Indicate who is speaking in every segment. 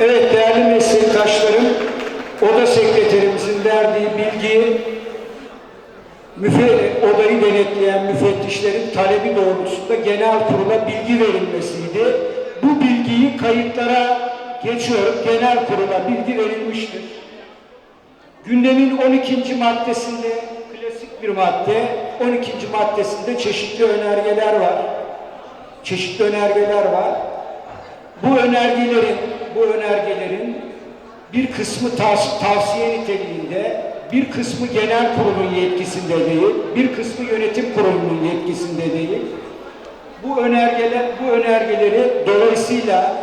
Speaker 1: Evet değerli meslektaşlarım, oda sekreterimizin verdiği bilgi müfe, odayı denetleyen müfettişlerin talebi doğrultusunda genel kurula bilgi verilmesiydi. Bu bilgiyi kayıtlara geçiyorum. Genel kurula bilgi verilmiştir. Gündemin 12. maddesinde klasik bir madde, 12. maddesinde çeşitli önergeler var. Çeşitli önergeler var. Bu önergelerin, bu önergelerin bir kısmı tavs- tavsiye niteliğinde, bir kısmı genel kurulun yetkisinde değil, bir kısmı yönetim kurulunun yetkisinde değil. Bu önergeler, bu önergeleri dolayısıyla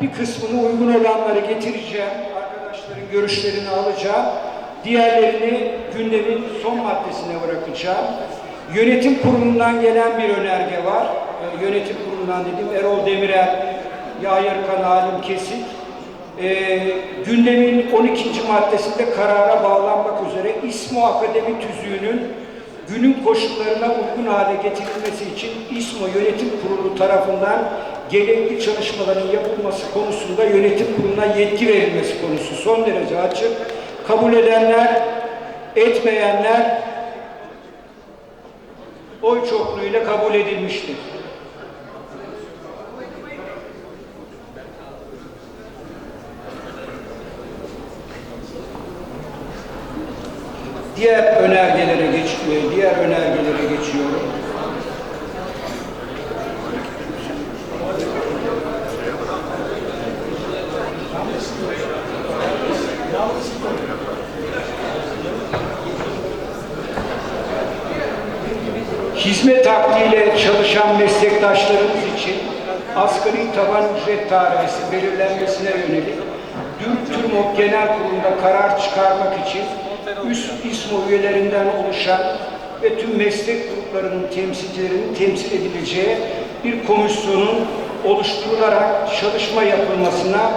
Speaker 1: bir kısmını uygun olanları getireceğim, arkadaşların görüşlerini alacağım. Diğerlerini gündemin son maddesine bırakacağım. Yönetim kurulundan gelen bir önerge var. Ee, Yönetim kurulundan dediğim Erol Demirel, Yahya Erkan Halim Kesik. Ee, gündemin 12. maddesinde karara bağlanmak üzere İSMO Akademi Tüzüğü'nün günün koşullarına uygun hale getirilmesi için İSMO Yönetim Kurulu tarafından gerekli çalışmaların yapılması konusunda yönetim kuruluna yetki verilmesi konusu son derece açık. Kabul edenler, etmeyenler oy çokluğuyla kabul edilmiştir. Diğer önergelere geç, e, diğer önergelere geçiyorum. Hizmet akdiyle çalışan meslektaşlarımız için asgari taban ücret tarihesi belirlenmesine yönelik Dürüm Türmok Genel Kurulu'nda karar çıkarmak için üst İSMO üyelerinden oluşan ve tüm meslek gruplarının temsilcilerinin temsil edileceği bir komisyonun oluşturularak çalışma yapılmasına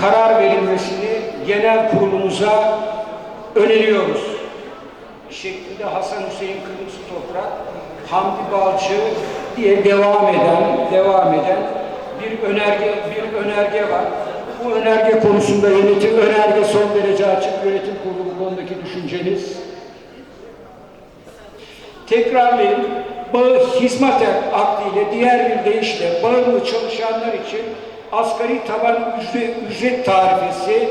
Speaker 1: karar verilmesini genel kurulumuza öneriyoruz şeklinde Hasan Hüseyin Kırmızı Toprak, Hamdi Balcı diye devam eden, devam eden bir önerge, bir önerge var. Bu önerge konusunda yönetim, önerge son derece açık, yönetim kurulu bu konudaki düşünceniz. Tekrarlayayım, bağı hizmet akdiyle diğer bir deyişle bağımlı çalışanlar için asgari taban ücret, ücret tarifesi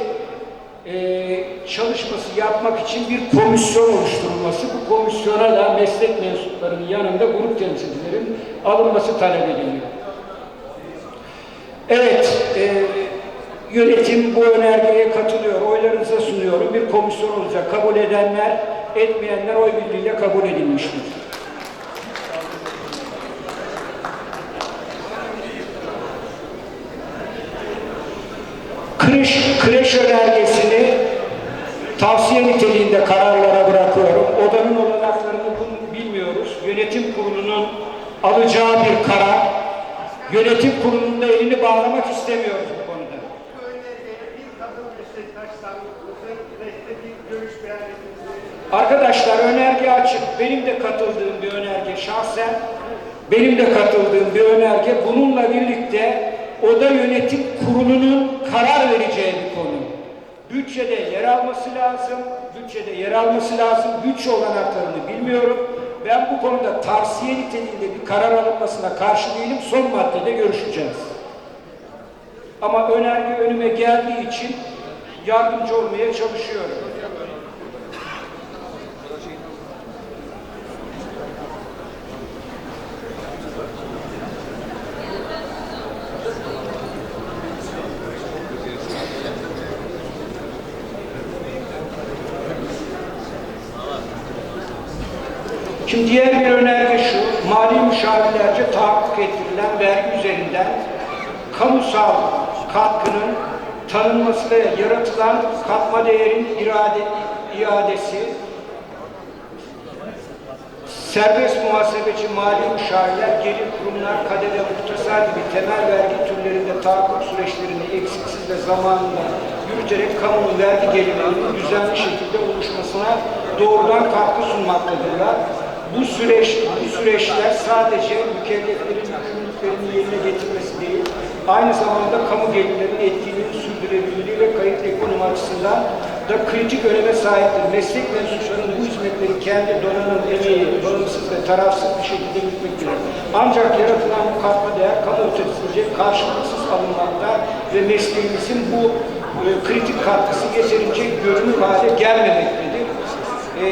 Speaker 1: e, çalışması yapmak için bir komisyon oluşturulması, bu komisyona da meslek mensuplarının yanında grup temsilcilerin alınması talep ediliyor. Evet, e, yönetim bu önergeye katılıyor, oylarınıza sunuyorum. Bir komisyon olacak, kabul edenler, etmeyenler oy birliğiyle kabul edilmiştir. Kreş, kreş önergesini tavsiye niteliğinde kararlara bırakıyorum. Odanın olanaklarını bilmiyoruz. Yönetim kurulunun alacağı bir karar. Yönetim kurulunda elini bağlamak istemiyoruz bu konuda.
Speaker 2: Bu önergeye bir kadın meslektaş sandıklısı ve de bir görüş beyan edildi.
Speaker 1: Arkadaşlar önerge açık. Benim de katıldığım bir önerge şahsen. Benim de katıldığım bir önerge. Bununla birlikte oda yönetim kurulunun karar vereceği bir konu. Bütçede yer alması lazım. Bütçede yer alması lazım. Bütçe olanaklarını bilmiyorum. Ben bu konuda tavsiye niteliğinde bir karar alınmasına karşı değilim. Son maddede görüşeceğiz. Ama önerge önüme geldiği için yardımcı olmaya çalışıyorum. Şimdi diğer bir önerge şu, mali müşavirlerce tahakkuk ettirilen vergi üzerinden kamusal katkının tanınması ve yaratılan katma değerin irade, iadesi, serbest muhasebeci mali müşavirler, gelir kurumlar, kademe muhtasar gibi temel vergi türlerinde tahakkuk süreçlerini eksiksiz ve zamanında yürüterek kamunun vergi gelirlerinin düzenli şekilde oluşmasına doğrudan katkı sunmaktadırlar. Bu süreç, bu süreçler sadece mükelleflerin yükümlülüklerini yerine getirmesi değil, aynı zamanda kamu gelirlerinin etkinliğini sürdürebilirliği ve kayıt ekonomi açısından da kritik öneme sahiptir. Meslek mensuplarının bu hizmetleri kendi donanım, emeği, bağımsız ve tarafsız bir şekilde yürütmektedir. Ancak yaratılan bu katma değer kamu otoritesiyle karşılıksız alınmakta ve mesleğimizin bu e, kritik katkısı yeterince görünür hale gelmemektedir. E,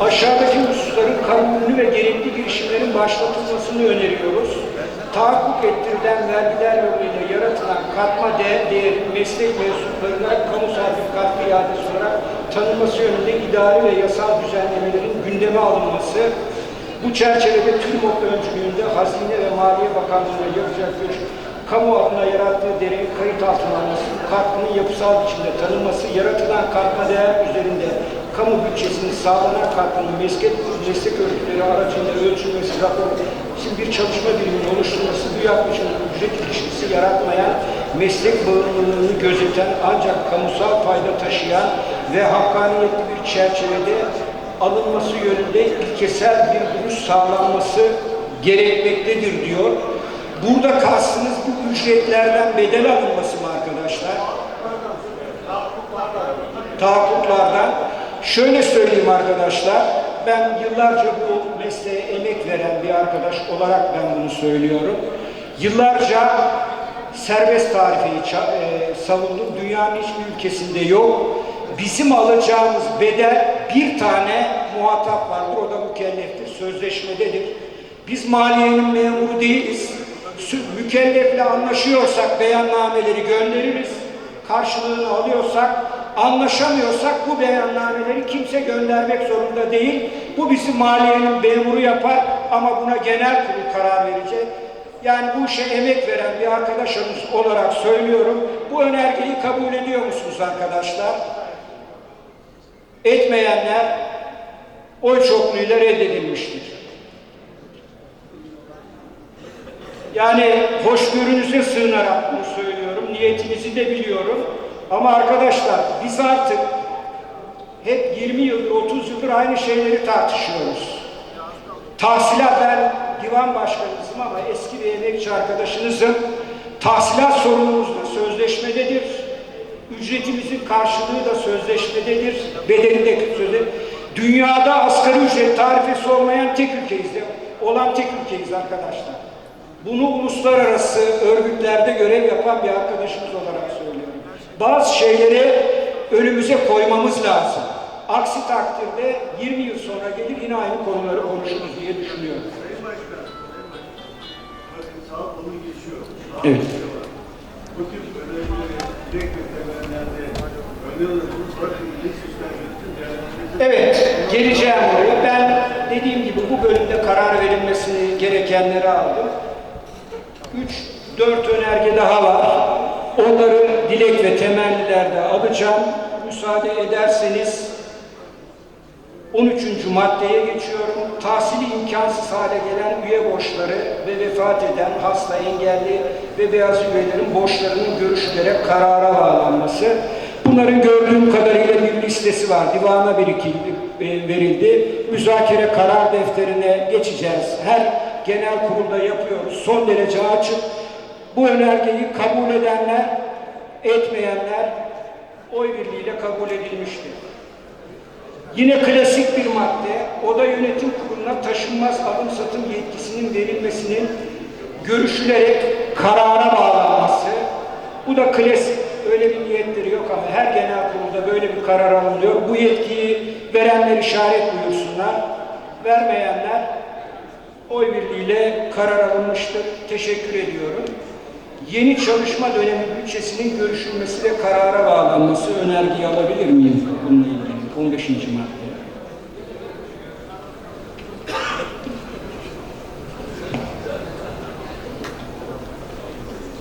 Speaker 1: Aşağıdaki hususların kanuni ve gerekli girişimlerin başlatılmasını öneriyoruz. Tahakkuk ettirilen vergiler yoluyla yaratılan katma değer, değerin meslek mensuplarına kamusal bir katkı iadesi olarak tanınması yönünde idari ve yasal düzenlemelerin gündeme alınması, bu çerçevede TÜRMOK öncülüğünde Hazine ve Maliye Bakanlığı'na yapacak bir kamu adına yarattığı değerin kayıt altına alınması, bu katkının yapısal biçimde tanınması, yaratılan katma değer üzerinde kamu bütçesinin sağlanan katkının meslek, meslek örgütleri aracılığıyla ölçülmesi, rapor için bir çalışma biriminin oluşturulması, bu yaklaşımın ücret ilişkisi yaratmayan, meslek bağımlılığını gözeten ancak kamusal fayda taşıyan ve hakkaniyetli bir çerçevede alınması yönünde ilkesel bir duruş sağlanması gerekmektedir diyor. Burada kastınız bu ücretlerden bedel alınması mı arkadaşlar? Tahakkuklardan. Şöyle söyleyeyim arkadaşlar, ben yıllarca bu mesleğe emek veren bir arkadaş olarak ben bunu söylüyorum. Yıllarca serbest tarifeyi e, savundum. Dünyanın hiçbir ülkesinde yok. Bizim alacağımız bedel bir tane muhatap vardır. O da mükelleftir. Sözleşmededir. Biz maliyenin memuru değiliz. Mükellefle anlaşıyorsak beyannameleri göndeririz. Karşılığını alıyorsak, anlaşamıyorsak bu beyannameleri kimse göndermek zorunda değil. Bu bizi maliyenin memuru yapar ama buna genel kurul karar verecek. Yani bu işe emek veren bir arkadaşımız olarak söylüyorum. Bu önergeyi kabul ediyor musunuz arkadaşlar? Etmeyenler oy çokluğuyla reddedilmiştir. Yani hoşgörünüze sığınarak bunu söylüyorum. Niyetinizi de biliyorum. Ama arkadaşlar biz artık hep 20 yıldır, 30 yıldır aynı şeyleri tartışıyoruz. Tahsilat ben divan başkanınızım ama eski bir emekçi arkadaşınızım. Tahsilat sorunumuz da sözleşmededir. Ücretimizin karşılığı da sözleşmededir. Bedeli de sözde. Dünyada asgari ücret tarifesi olmayan tek ülkeyiz. de- Olan tek ülkeyiz arkadaşlar. Bunu uluslararası örgütlerde görev yapan bir arkadaşımız olarak. Bazı şeyleri önümüze koymamız lazım. Aksi takdirde 20 yıl sonra gelir yine aynı konuları konuşuruz diye düşünüyorum.
Speaker 2: Sayın Başkan, Sayın Başkan, bakın saat onu geçiyor.
Speaker 1: Evet.
Speaker 2: Bu tip önerileri direkt ve temellerde öneriyorsunuz. Bakın ilk sistem yönetim değerlendirmesi
Speaker 1: Evet, geleceğim oraya. Ben dediğim gibi bu bölümde karar verilmesini gerekenleri aldım. 3-4 önerge daha var. Onları dilek ve temellilerde alacağım. Müsaade ederseniz 13. maddeye geçiyorum. Tahsili imkansız hale gelen üye borçları ve vefat eden hasta, engelli ve beyaz üyelerin borçlarının görüşülerek karara bağlanması. Bunların gördüğüm kadarıyla bir listesi var. Divana birikildi, e, verildi. Müzakere karar defterine geçeceğiz. Her genel kurulda yapıyoruz. Son derece açık. Bu önergeyi kabul edenler, etmeyenler oy birliğiyle kabul edilmiştir. Yine klasik bir madde, oda yönetim kuruluna taşınmaz alım satım yetkisinin verilmesinin görüşülerek karara bağlanması. Bu da klasik, öyle bir niyetleri yok ama her genel kurulda böyle bir karar alınıyor. Bu yetkiyi verenler işaret buyursunlar, vermeyenler oy birliğiyle karar alınmıştır. Teşekkür ediyorum. Yeni çalışma dönemi bütçesinin görüşülmesi ve karara bağlanması önergeyi alabilir miyim bununla ilgili? 15. madde.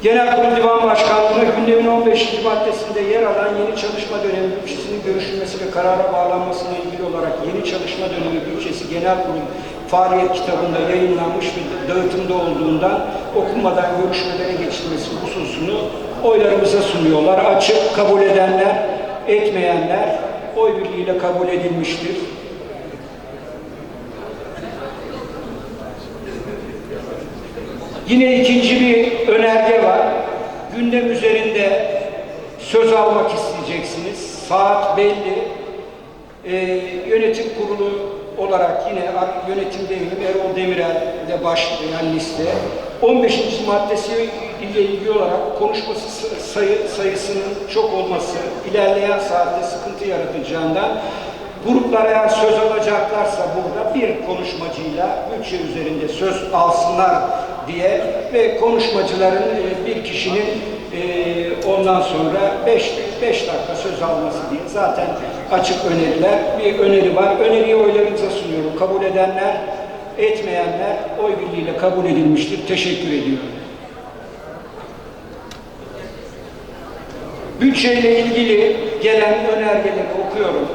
Speaker 1: Genel Kurul Divan Başkanlığı'na gündemin 15. maddesinde yer alan yeni çalışma dönemi bütçesinin görüşülmesi ve karara bağlanmasına ilgili olarak yeni çalışma dönemi bütçesi Genel Kurul faaliyet kitabında yayınlanmış ve dağıtımda olduğundan okunmadan görüşmelere geçilmesi hususunu oylarımıza sunuyorlar. Açık kabul edenler, etmeyenler oy birliğiyle kabul edilmiştir. Yine ikinci bir önerge var. Gündem üzerinde söz almak isteyeceksiniz. Saat belli. Ee, yönetim kurulu olarak yine ar- yönetimdeyim Erol Demirel ile başlayan liste. 15. maddesi ile ilgili olarak konuşması sı- sayı, sayısının çok olması ilerleyen saatte sıkıntı yaratacağından gruplara eğer söz alacaklarsa burada bir konuşmacıyla bütçe üzerinde söz alsınlar diye ve konuşmacıların e, bir kişinin e, ondan sonra 5 5 dakika söz alması diye zaten açık öneriler bir öneri var. Öneriyi sunuyorum. Kabul edenler, etmeyenler oy birliğiyle kabul edilmiştir. Teşekkür ediyorum. Bütçeyle ilgili gelen önergeleri okuyorum.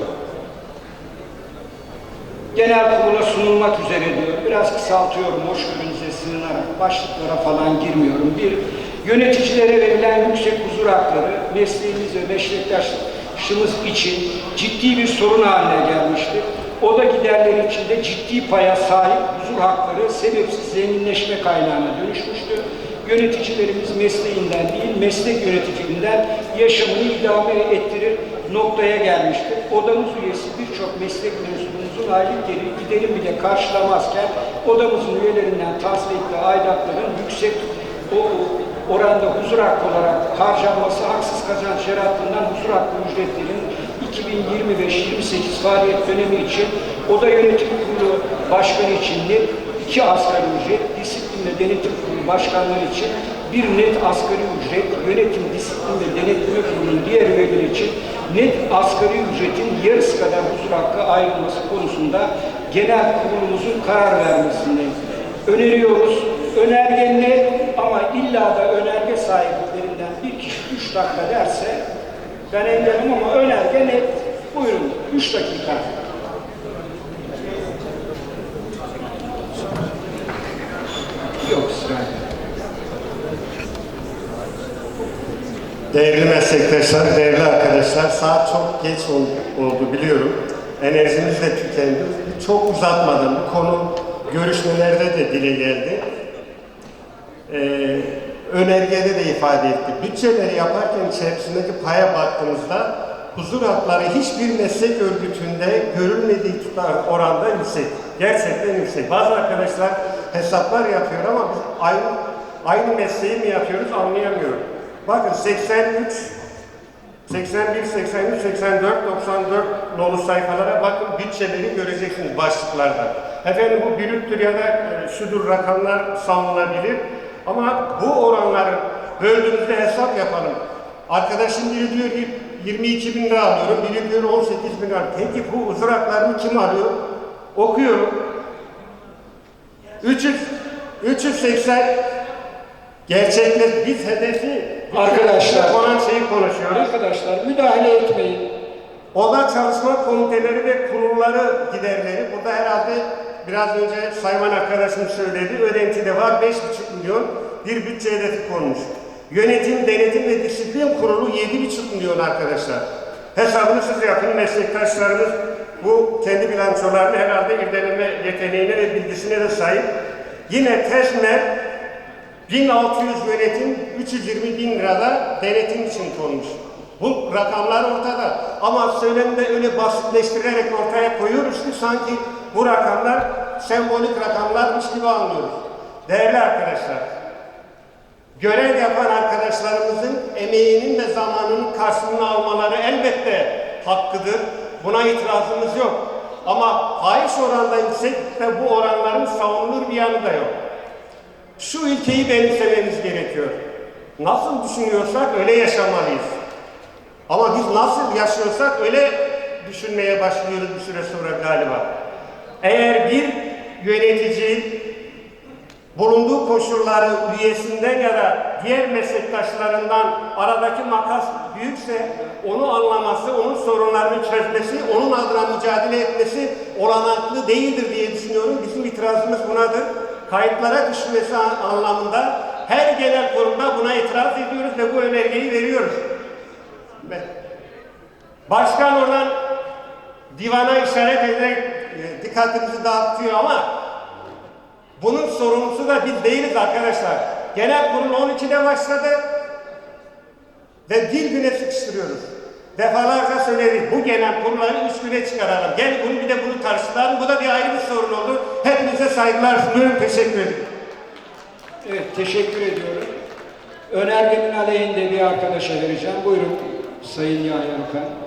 Speaker 1: Genel kurula sunulmak üzere diyor. Biraz kısaltıyorum hoşgörünüze sığınarak. Başlıklara falan girmiyorum. Bir, yöneticilere verilen yüksek huzur hakları mesleğimiz ve meslektaşımız için ciddi bir sorun haline gelmiştir. O da giderleri içinde ciddi paya sahip huzur hakları sebepsiz zenginleşme kaynağına dönüşmüştür. Yöneticilerimiz mesleğinden değil, meslek yöneticiliğinden yaşamını idame ettirir noktaya gelmiştir. Odamız üyesi birçok meslek mensubumuzun aylık geri giderim bile karşılamazken odamızın üyelerinden tahsil aidatların yüksek o oranda huzur hakkı olarak harcanması haksız kazanç yarattığından huzur hakkı ücretlerin 2025-28 faaliyet dönemi için Oda Yönetim Kurulu Başkanı için net iki asgari ücret, disiplin ve denetim kurulu başkanları için bir net asgari ücret, yönetim, disiplin ve denetim kurulunun diğer üyeleri için net asgari ücretin yarısı kadar huzur hakkı ayrılması konusunda genel kurulumuzun karar vermesini öneriyoruz. Önerge net ama illa da önerge sahiplerinden bir kişi üç dakika derse ben engelim ama önerge net. Buyurun, üç dakika. Yok sırayla.
Speaker 3: Değerli meslektaşlar, değerli arkadaşlar, saat çok geç ol- oldu biliyorum. Enerjimiz de tükendi. Çok uzatmadım. Bu konu görüşmelerde de dile geldi. Ee, önergede de ifade etti. Bütçeleri yaparken içerisindeki paya baktığımızda huzur hakları hiçbir meslek örgütünde görülmediği tutar oranda yüksek. Gerçekten yüksek. Bazı arkadaşlar hesaplar yapıyor ama biz aynı, aynı mesleği mi yapıyoruz anlayamıyorum. Bakın 83, 81, 83, 84, 94 nolu sayfalara bakın bütçeleri göreceksiniz başlıklarda. Efendim bu brüttür ya da e, şudur rakamlar savunulabilir. Ama bu oranları böldüğümüzde hesap yapalım. Arkadaşım biri diyor ki 22 bin lira alıyorum, biri diyor 18 bin lira. Peki bu huzur haklarını kim alıyor? Okuyorum. 300, 380 gerçekler biz hedefi
Speaker 1: Arkadaşlar.
Speaker 3: konan şeyi konuşuyoruz.
Speaker 1: Arkadaşlar müdahale etmeyin.
Speaker 3: Oda çalışma komiteleri ve kurulları giderleri. Burada herhalde biraz önce Sayman arkadaşım söyledi. Ödenti de var 5,5 milyon bir bütçe hedefi konmuş. Yönetim, denetim ve disiplin kurulu 7,5 milyon arkadaşlar. Hesabını siz yapın meslektaşlarımız bu kendi bilançolarını herhalde irdeleme yeteneğine ve bilgisine de sahip. Yine TESMER 1600 yönetim 320 bin lirada denetim için konmuş. Bu rakamlar ortada. Ama söylemde öyle basitleştirerek ortaya koyuyoruz ki sanki bu rakamlar sembolik rakamlarmış gibi anlıyoruz. Değerli arkadaşlar, görev yapan arkadaşlarımızın emeğinin ve zamanının karşılığını almaları elbette hakkıdır. Buna itirazımız yok. Ama fahiş oranda yüksek ve bu oranların savunulur bir yanı da yok. Şu ülkeyi benimsememiz gerekiyor. Nasıl düşünüyorsak öyle yaşamalıyız. Ama biz nasıl yaşıyorsak öyle düşünmeye başlıyoruz bir süre sonra galiba. Eğer bir yönetici bulunduğu koşulları üyesinden ya da diğer meslektaşlarından aradaki makas büyükse onu anlaması, onun sorunlarını çözmesi, onun adına mücadele etmesi olanaklı değildir diye düşünüyorum. Bizim itirazımız bunadır. Kayıtlara düşmesi an- anlamında her genel kurumda buna itiraz ediyoruz ve bu önergeyi veriyoruz. Ve Başkan olan divana işaret ederek e, dikkatimizi dağıtıyor ama Bunun sorumlusu da biz değiliz arkadaşlar. Genel kurul 12'de başladı ve bir güne sıkıştırıyoruz. Defalarca söyledik. Bu genel kurulları üç güne çıkaralım. Gel bunu bir de bunu tartışalım. Bu da bir ayrı bir sorun oldu. Hepinize saygılar sunuyorum. Teşekkür ederim.
Speaker 1: Evet, teşekkür ediyorum. Önergenin aleyhinde bir arkadaşa vereceğim. Buyurun Sayın Yahya Erkan.